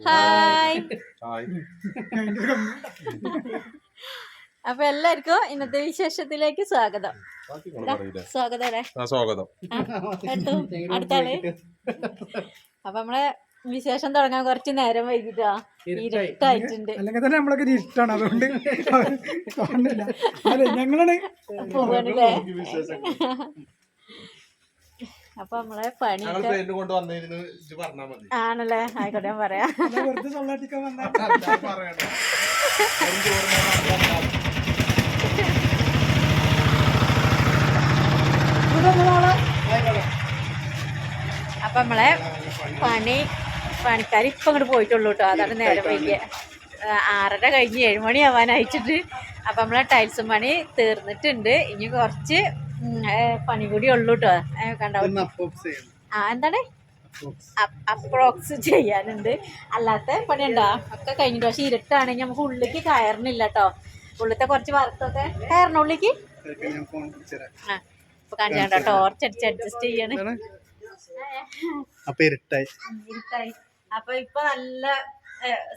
Hi hi അപ്പൊ എല്ലാവർക്കും ഇന്നത്തെ വിശേഷത്തിലേക്ക് സ്വാഗതം? സ്വാഗതം സ്വാഗതം. അടുത്താൾ. അപ്പൊ നമ്മളെ വിശേഷം തുടങ്ങാൻ കുറച്ച് നേരം വൈകിട്ടാ. ഇരുട്ടായിട്ടുണ്ട്. അല്ലെങ്കിൽ തന്നെ നമ്മളൊക്കെ ഇരുട്ടാണ്. ഇഷ്ടമാണ് അതുകൊണ്ട് കാണില്ല അല്ലെ ഞങ്ങളാണ് പോവാണല്ലേ അപ്പൊ നമ്മളെ പണി ആണല്ലേ? ആയിക്കോട്ടെ ഞാൻ പറയാ. അപ്പൊ നമ്മളെ പണി പണിക്കാർ ഇപ്പൊ അങ്ങോട്ട് പോയിട്ടുള്ളൂ കേട്ടോ അതാണ് നേരം വൈകിയ. ആറര കഴിഞ്ഞ് ഏഴുമണി ആവാൻ ആവാനായിട്ടുണ്ട്. അപ്പൊ നമ്മളെ ടൈൽസും പണി തീർന്നിട്ടുണ്ട്. ഇനി കുറച്ച് പണി കൂടി ഉള്ളൂ കേട്ടോ കണ്ടോ? ആ എന്താണ്? അപ്രോക്സ് ചെയ്യാനുണ്ട്. അല്ലാത്ത പണിയുണ്ടോ? ഒക്കെ കഴിഞ്ഞിട്ട്. പക്ഷെ ഇരുട്ടാണെങ്കിൽ നമുക്ക് ഉള്ളിക്ക് കയറണില്ല കേട്ടോ ഉള്ളിത്തെ കുറച്ച് വർക്കൊക്കെ കയറണ ഉള്ളിക്ക് ആ ഇപ്പൊ കാണിച്ചാണ്ടോ ടോർച്ച് അടിച്ച് അഡ്ജസ്റ്റ് ചെയ്യാണ്. അപ്പൊ ഇരുട്ടായി. ഇരുട്ടായി. അപ്പൊ ഇപ്പൊ നല്ല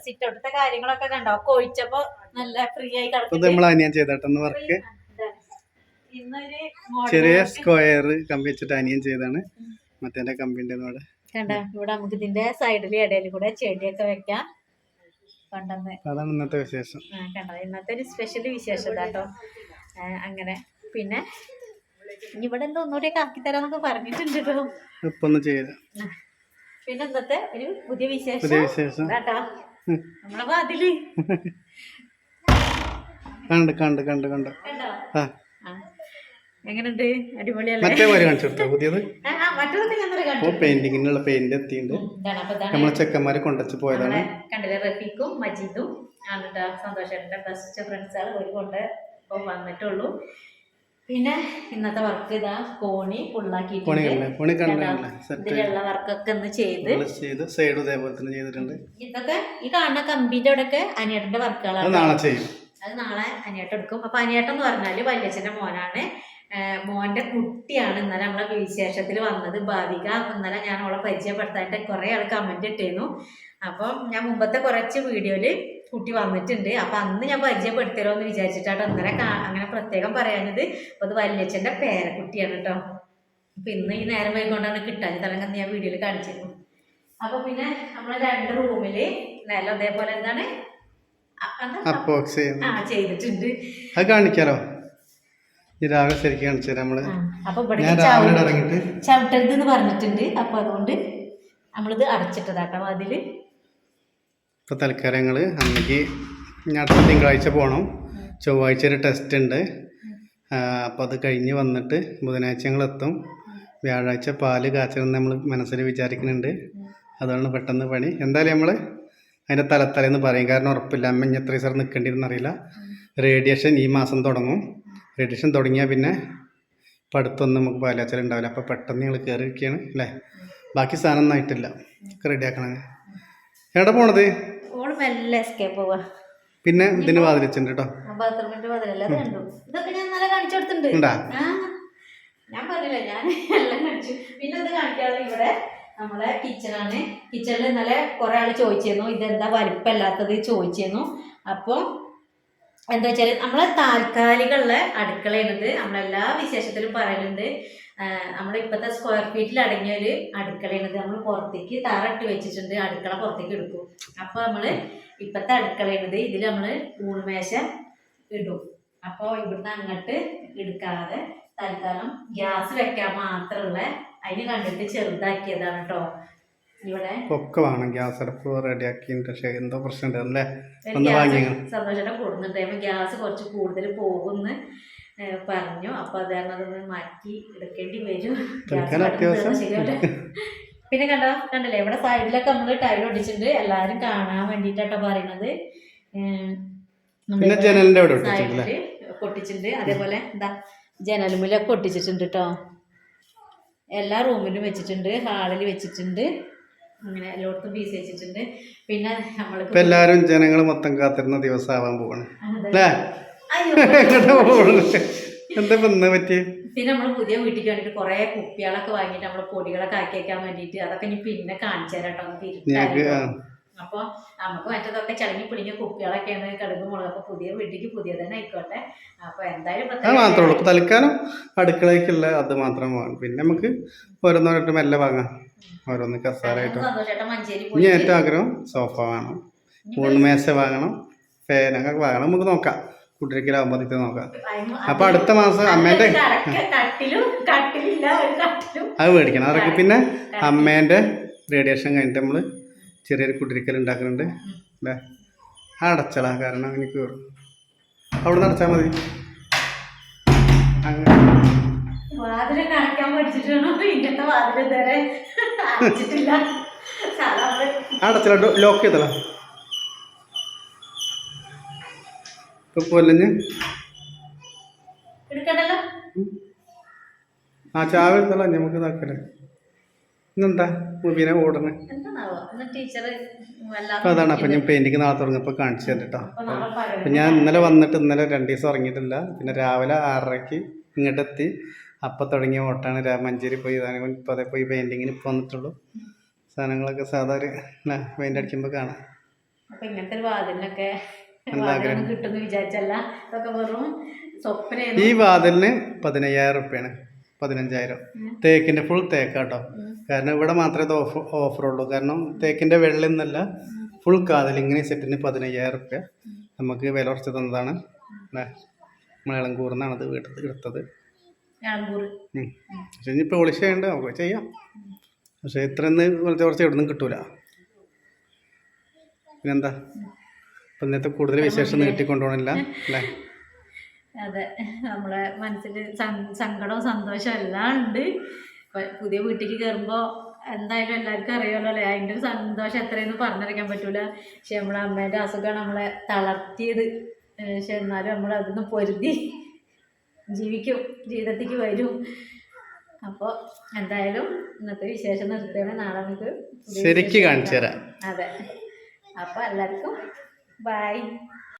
സിറ്റൗട്ടത്തെ കാര്യങ്ങളൊക്കെ കണ്ടോ? കൊഴിച്ചപ്പോ നല്ല ഫ്രീ ആയി കിടക്കും നമ്മൾ അനിയൻ ചെയ്തിട്ടെന്ന് വർക്ക്. ചെറിയ സ്ക്വയർ കമ്പി വെച്ചിട്ട് അനിയൻ ചെയ്താണ് മറ്റേ കമ്പിന്റെ ഇവിടെ കണ്ട ഇവിടെ നമുക്ക് ഇതിന്റെ സൈഡിൽ ഇടയിൽ കൂടെ ചെടിയൊക്കെ വെക്കാം. കണ്ടെന്ന്. അതാണ് ഇന്നത്തെ വിശേഷം. ആ, കണ്ടോ ഇന്നത്തെ ഒരു സ്പെഷ്യൽ വിശേഷം കേട്ടോ. അങ്ങനെ. പിന്നെ ഇവിടെ എന്തോ ഒന്നുകൂടിയൊക്കെ ആക്കി തരാന്നൊക്കെ പറഞ്ഞിട്ടുണ്ട് കേട്ടോ. ഇപ്പൊ ഒന്നും പിന്നെ ഇന്നത്തെ ഒരു പുതിയ വിശേഷം വിശേഷം. കേട്ടോ. നമ്മളെ വാതിൽ കണ്ട് കണ്ട് കണ്ട് കണ്ട്. കണ്ടോ? ആ. ആ. എങ്ങനുണ്ട് അടിപൊളിയല്ലേ? മറ്റേ പോലെ കാണിച്ചു കൊടുത്തോ? പുതിയത്? ആ, ആ, മറ്റതൊക്കെ ഞാൻ ഇന്നലെ പെയിന്റിങ്ങിനുള്ള പെയിന്റ് എത്തിയിട്ടുണ്ട്. നമ്മളെ ചെക്കന്മാരെ കൊണ്ടുവച്ച് പോയതാണ്. കണ്ടില്ലേ റഫീഖും മജീദും. ആണ് കേട്ടോ സന്തോഷേട്ടന്റെ ബെസ്റ്റ് ഫ്രണ്ട്സാണ് ഒരു കൊണ്ട് ഇപ്പോൾ വന്നിട്ടുള്ളൂ. പിന്നെ ഇന്നത്തെ വർക്ക് ഇതാ കോണി ഇതിലുള്ള വർക്കൊക്കെ ഒന്ന് ചെയ്ത്. ചെയ്ത് സൈഡ് ഇതേപോലെ തന്നെ ചെയ്തിട്ടുണ്ട്. ഇതൊക്കെ ഈ കാണുന്ന കമ്പിന്റെ അവിടെ അനിയേട്ടന്റെ വർക്കുകളാണ് അത് നാളെ അനിയേട്ടൻ എടുക്കും. അപ്പൊ അനിയേട്ടൻ എന്ന് പറഞ്ഞാൽ വല്യച്ഛന്റെ മോനാണ്. മോന്റെ കുട്ടിയാണ് ഇന്നലെ നമ്മളെ വിശേഷത്തിൽ വന്നത്. ഭാവിക ഇന്നലെ ഞാൻ അവളെ പരിചയപ്പെടുത്താനായിട്ട് കുറെ ആൾ കമന്റ് ഇട്ടിരുന്നു. അപ്പം ഞാൻ മുമ്പത്തെ കുറച്ച് വീഡിയോയിൽ കുട്ടി വന്നിട്ടുണ്ട്. അപ്പൊ അന്ന് ഞാൻ പരിചയപ്പെടുത്തരോ എന്ന് വിചാരിച്ചിട്ടാണ് ഇന്നലെ അങ്ങനെ പ്രത്യേകം പറയാനത് അപ്പോൾ അത് വല്യച്ഛന്റെ പേരക്കുട്ടിയാണ് കേട്ടോ അപ്പൊ ഇന്ന് ഈ നേരം വൈകൊണ്ടാണ് കിട്ടാൻ തലങ്ങന്ന് ഞാൻ വീഡിയോയിൽ കാണിച്ചിരുന്നു. അപ്പൊ പിന്നെ നമ്മളെ രണ്ട് റൂമിൽ നില അതേപോലെ എന്താണ്? ആ ചെയ്തിട്ടുണ്ട്. അത് കാണിക്കാലോ? ഈ രാവിലെ ശരിക്കും കാണിച്ചു നമ്മൾ. അപ്പൊ ഇവിടെ ഇറങ്ങിയിട്ട് ചവിട്ടരുത് എന്ന് പറഞ്ഞിട്ടുണ്ട്. അപ്പൊ അതുകൊണ്ട് നമ്മളിത് അടച്ചിട്ടതാട്ടോ അതിൽ. ഇപ്പൊ തൽക്കാലം ഞങ്ങൾ ഞാൻ അടുത്ത തിങ്കളാഴ്ച പോകണം ചൊവ്വാഴ്ച ഒരു ടെസ്റ്റ് ഉണ്ട്. അപ്പോൾ അത് കഴിഞ്ഞ് വന്നിട്ട് ബുധനാഴ്ച ഞങ്ങൾ എത്തും വ്യാഴാഴ്ച പാൽ കാച്ചണമെന്ന് നമ്മൾ മനസ്സിൽ വിചാരിക്കുന്നുണ്ട്. അതാണ് പെട്ടെന്ന് പണി. എന്തായാലും നമ്മൾ അതിന്റെ തലത്തലേന്ന് പറയും. കാരണം ഉറപ്പില്ല. അമ്മ ഇനി എത്ര സാർ നിൽക്കേണ്ടിരുന്ന അറിയില്ല. റേഡിയേഷൻ ഈ മാസം തുടങ്ങും. റേഡിയേഷൻ തുടങ്ങിയാൽ പിന്നെ അടുത്തൊന്നും നമുക്ക് പാലാച്ചൽ ഉണ്ടാവില്ല. അപ്പോൾ പെട്ടെന്ന് ഞങ്ങൾ കയറിയിരിക്കുകയാണ് അല്ലേ? ബാക്കി സാധനം ഒന്നും ആയിട്ടില്ല. ഒക്കെ റെഡിയാക്കണം എവിടെ പോണത്? പിന്നെ ഇതിന് വാതിലിച്ചുണ്ട് കേട്ടോ. ഞാൻ ഉണ്ടാ? പറഞ്ഞില്ല ഞാൻ എല്ലാം കാണിച്ചു. പിന്നെ ഇത് കാണിക്കാതെ ഇവിടെ നമ്മളെ കിച്ചണാണ് കിച്ചണിൽ ഇന്നലെ കുറെ ആൾ ചോദിച്ചിരുന്നു. ഇതെന്താ വലിപ്പമല്ലാത്തത് ചോദിച്ചിരുന്നു. അപ്പോൾ എന്താ വെച്ചാൽ നമ്മളെ താൽക്കാലികമുള്ള അടുക്കളയാണിത്. നമ്മളെല്ലാ വിശേഷത്തിലും പറയലുണ്ട്. നമ്മൾ ഇപ്പോഴത്തെ സ്ക്വയർ ഫീറ്റിൽ അടങ്ങിയ ഒരു അടുക്കളയാണിത്. നമ്മൾ പുറത്തേക്ക് തറട്ട് വെച്ചിട്ടുണ്ട്. അടുക്കള പുറത്തേക്ക് എടുക്കും. അപ്പോൾ നമ്മൾ ഇപ്പോഴത്തെ അടുക്കളയാണിത്. ഇതിൽ നമ്മൾ ഊണുമേശ ഇടും. അപ്പോൾ ഇവിടുന്ന് അങ്ങോട്ട് എടുക്കാതെ തൽക്കാലം ഗ്യാസ് വെക്കാൻ മാത്രമുള്ള അതിന് കണ്ടിട്ട് ചെറുതാക്കിയതാണ് കേട്ടോ വേണം ഗ്യാസ് അടുപ്പ് റെഡിയാക്കിയിട്ട് പക്ഷേ എന്തോ പ്രശ്നം അല്ലേ ഒന്ന് വാങ്ങിയോ സന്തോഷം കൂടുന്നുണ്ട് ഗ്യാസ് കുറച്ച് കൂടുതൽ പോകുന്നു പറഞ്ഞു. അപ്പൊ അത് കാരണം അതൊന്ന് മാറ്റി എടുക്കേണ്ടി വരും. പിന്നെ കണ്ടോ? കണ്ടല്ലേ? ഇവിടെ സൈഡിലൊക്കെ നമ്മൾ ടൈൽ ഒടിച്ചിട്ടുണ്ട് എല്ലാരും കാണാൻ വേണ്ടിയിട്ടാട്ടോ പറയണത് ജനലിന്റെ സൈഡിൽ പൊട്ടിച്ചിട്ടുണ്ട്. അതേപോലെ എന്താ ജനലുമിലൊക്കെ ഒട്ടിച്ചിട്ടുണ്ട് കേട്ടോ എല്ലാ റൂമിലും വെച്ചിട്ടുണ്ട്. ഹാളിൽ വെച്ചിട്ടുണ്ട്. അങ്ങനെ എല്ലായിടത്തും ഫീസ് വെച്ചിട്ടുണ്ട് പിന്നെ നമ്മൾ എല്ലാവരും ജനങ്ങൾ മൊത്തം കാത്തിരുന്ന ദിവസമാവാൻ പോവാണ്. അല്ലേ. എന്താ ഇന്ന് പറ്റി പിന്നെ നമ്മൾ പുതിയ വീട്ടിൽ വേണ്ടിട്ട് കുറേ കുപ്പികളൊക്കെ വാങ്ങിട്ട് നമ്മൾ പൊടികളൊക്കെ ആക്കി വെക്കാൻ വേണ്ടിട്ട് അതൊക്കെ ഇനി പിന്നെ കാണിച്ചു തരാട്ടോ അപ്പൊ നമുക്ക് അപ്പോൾ നമുക്ക് മറ്റേതൊക്കെ ചളങ്ങി പിടിഞ്ഞ കുപ്പികളൊക്കെയാണ് കടുക് മുളകൊക്കെ പുതിയ വീട്ടിലേക്ക് പുതിയ തന്നെ ആയിക്കോട്ടെ. അപ്പോൾ എന്തായാലും മാത്രമേ ഉള്ളൂ. തൽക്കാലം അടുക്കളയ്ക്കുള്ള അത് മാത്രം വാങ്ങും പിന്നെ നമുക്ക് ഓരോന്നോരോട്ട് മെല്ലെ വാങ്ങാം. ഓരോന്ന് മഞ്ചേരി ഇനി ഏറ്റവും ആഗ്രഹം സോഫ വേണം ഊൺമേശ വാങ്ങണം ഫാനൊക്കെ വാങ്ങണം. നമുക്ക് നോക്കാം. കുട്ടിരിക്കലാകുമ്പോഴത്തേക്ക് നോക്കാം. അതിന് അപ്പൊ അടുത്ത മാസം അമ്മേന്റെ അത് മേടിക്കണം. അതൊക്കെ പിന്നെ അമ്മേന്റെ റേഡിയേഷൻ കഴിഞ്ഞിട്ട് നമ്മൾ ചെറിയൊരു കുട്ടിരിക്കൽ ഉണ്ടാക്കുന്നുണ്ട് അല്ലേ അടച്ചടാ കാരണം എനിക്ക് അവിടെ നിന്ന് അടച്ചാൽ മതി. വാതിലൊക്കെ അടയ്ക്കാൻ പഠിച്ചിട്ടാണോ? ഇങ്ങനത്തെ വാതിൽ ഇതുവരെ അടച്ചിട്ടില്ല. ലോക്ക് ചെയ്തല്ലോ എടുക്കണ്ടല്ലോ? ആ ചാവ എടുത്തല്ലോ നമുക്ക് ഇതാക്കല്ലേ. ഇന്നെന്താ? മുബീനെ ഓടണേ അപ്പൊ അതാണ്. അപ്പൊ ഞാൻ പെയിന്റിങ് നാളെ തുടങ്ങിയപ്പോൾ കാണിച്ചു തരട്ടോ അപ്പൊ ഞാൻ ഇന്നലെ വന്നിട്ട് ഇന്നലെ രണ്ട് ദിവസം ഇറങ്ങിയിട്ടില്ല പിന്നെ രാവിലെ ആറരയ്ക്ക് ഇങ്ങോട്ടെത്തി. അപ്പം തുടങ്ങിയ ഓട്ടാണ് മഞ്ചേരി പോയി ഇപ്പോൾ അതേ പോയി പെയിന്റിങ്ങിന് പോന്നിട്ടുള്ളൂ വന്നിട്ടുള്ളൂ. സാധനങ്ങളൊക്കെ സാധാരണ പെയിന്റ് അടിക്കുമ്പോൾ കാണാം. അപ്പം ഇങ്ങനത്തെ ഒരു വാതിലിനൊക്കെ കിട്ടുമെന്ന് വിചാരിച്ചല്ല. ഇതൊക്കെ വെറും സ്വപ്ന ഈ വാതിലിന് പതിനയ്യായിരം റുപ്യാണ്. പതിനഞ്ചായിരം. തേക്കിന്റെ ഫുൾ തേക്കാട്ടോ കാരണം ഇവിടെ മാത്രമേ ഇത് ഓഫ് ഓഫറുള്ളൂ കാരണം തേക്കിന്റെ വെള്ളം എന്നല്ല ഫുൾ കാതലിങ്ങനെ സെറ്റിന് പതിനയ്യായിരം റുപ്യ. നമുക്ക് വില കുറച്ച് തന്നതാണ്. മേളങ്കൂർന്നാണ് ഇത് വീട്ടിൽ എടുത്തത്. പക്ഷെ പോളിഷ് ചെയ്യണ്ട? നമുക്ക് ചെയ്യാം. പക്ഷെ ഇത്രയൊന്നും കുറച്ച് കുറച്ച് എവിടെ നിന്നും കിട്ടൂല. പിന്നെന്താ? ഇപ്പം ഇന്നത്തെ കൂടുതൽ വിശേഷം നീട്ടിക്കൊണ്ടുപോകണില്ല അല്ലേ? അതെ. നമ്മളെ മനസ്സിൽ സങ്കടവും സന്തോഷവും എല്ലാം ഉണ്ട്. പുതിയ വീട്ടിലേക്ക് കയറുമ്പോൾ എന്തായാലും എല്ലാവർക്കും അറിയാമല്ലോ അല്ലേ? അതിന്റെ ഒരു സന്തോഷം എത്രയെന്ന് പറഞ്ഞറിയിക്കാൻ പറ്റൂല. പക്ഷെ നമ്മളെ അമ്മേന്റെ അസുഖമാണ് നമ്മളെ തളർത്തിയത്. പക്ഷെ എന്നാലും നമ്മൾ അതിന്ന് പൊരുതി ജീവിക്കും ജീവിതത്തിലേക്ക് വരും. അപ്പോൾ എന്തായാലും ഇന്നത്തെ വിശേഷം നിർത്തിയാണ് നാളെ നമുക്ക് ശരിക്ക് കാണിച്ചു തരാം അതെ. അപ്പോൾ എല്ലാവർക്കും ബൈ